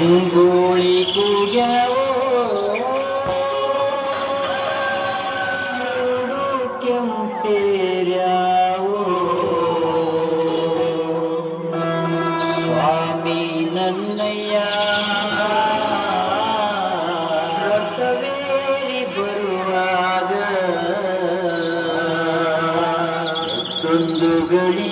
ರಂಗೋಳಿ ಕೂಗ್ಯಾವೋ ಕೆಂಪೇರ್ಯಾವೋ ಸ್ವಾಮಿ ನನ್ನಯ್ಯ ರಥವೇರಿ ಬರುವಾಗ ಒಂದು ಗಳಿ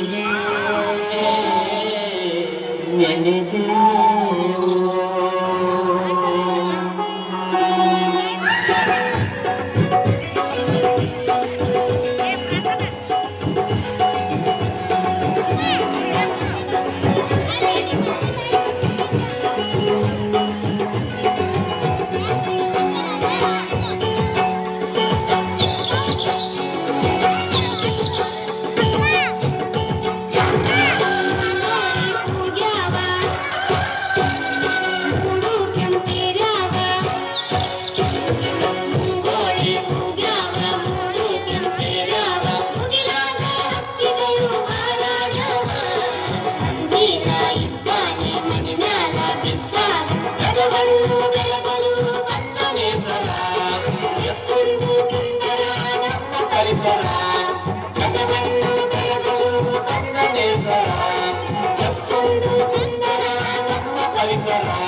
Oh,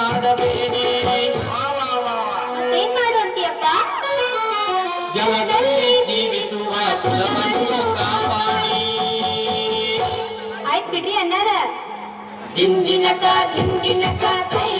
ಮಾಡಬೇಡಿ ಏನ್ ಮಾಡುವಂತೀಯಪ್ಪ? ಜಲದಲ್ಲಿ ಜೀವಿಸುವ ಕುಲವನ್ನು ಕಾಪಾಡಿ. ಆಯ್ತು ಬಿಡ್ರಿ ಅಣ್ಣಾರ. ಹಿಂದಿನ ಹಿಂದಿನ ಕೈ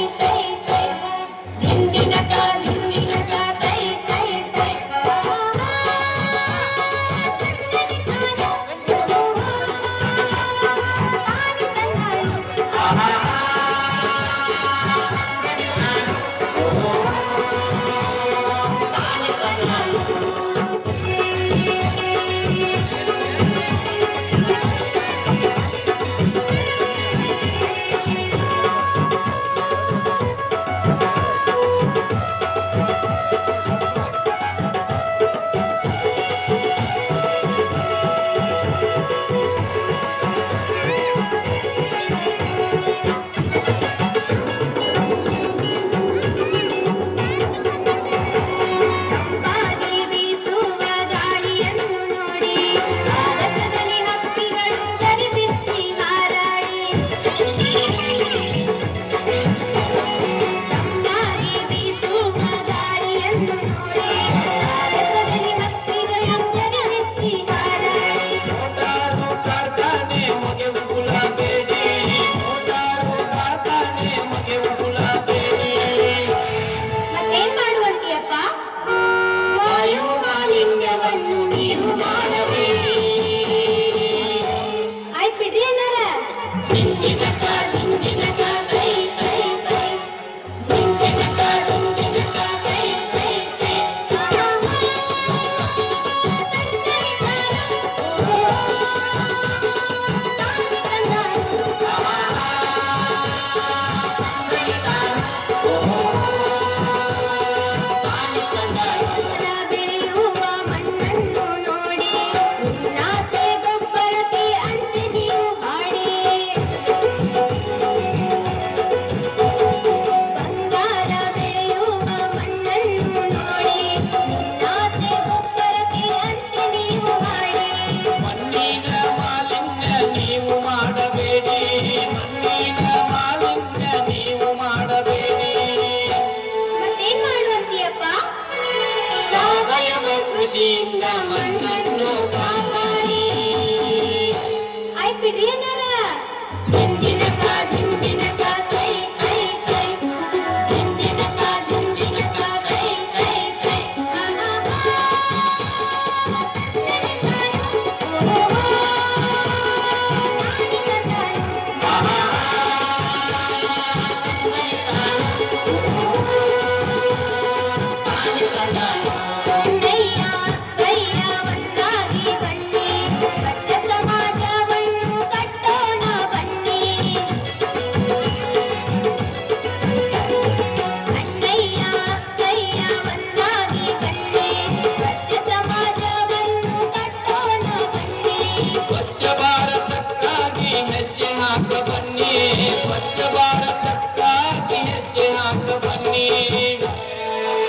I feel really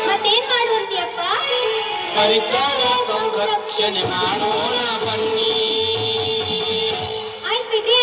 ಮತ್ತೇನ್ ಮಾಡುವಂತೀಯಪ್ಪ? ಪರಿಸರ ಸಂರಕ್ಷಣೆ ಮಾಡೋಣ ಬನ್ನಿ. ಆಯ್ತು ಬಿಡ್ರಿ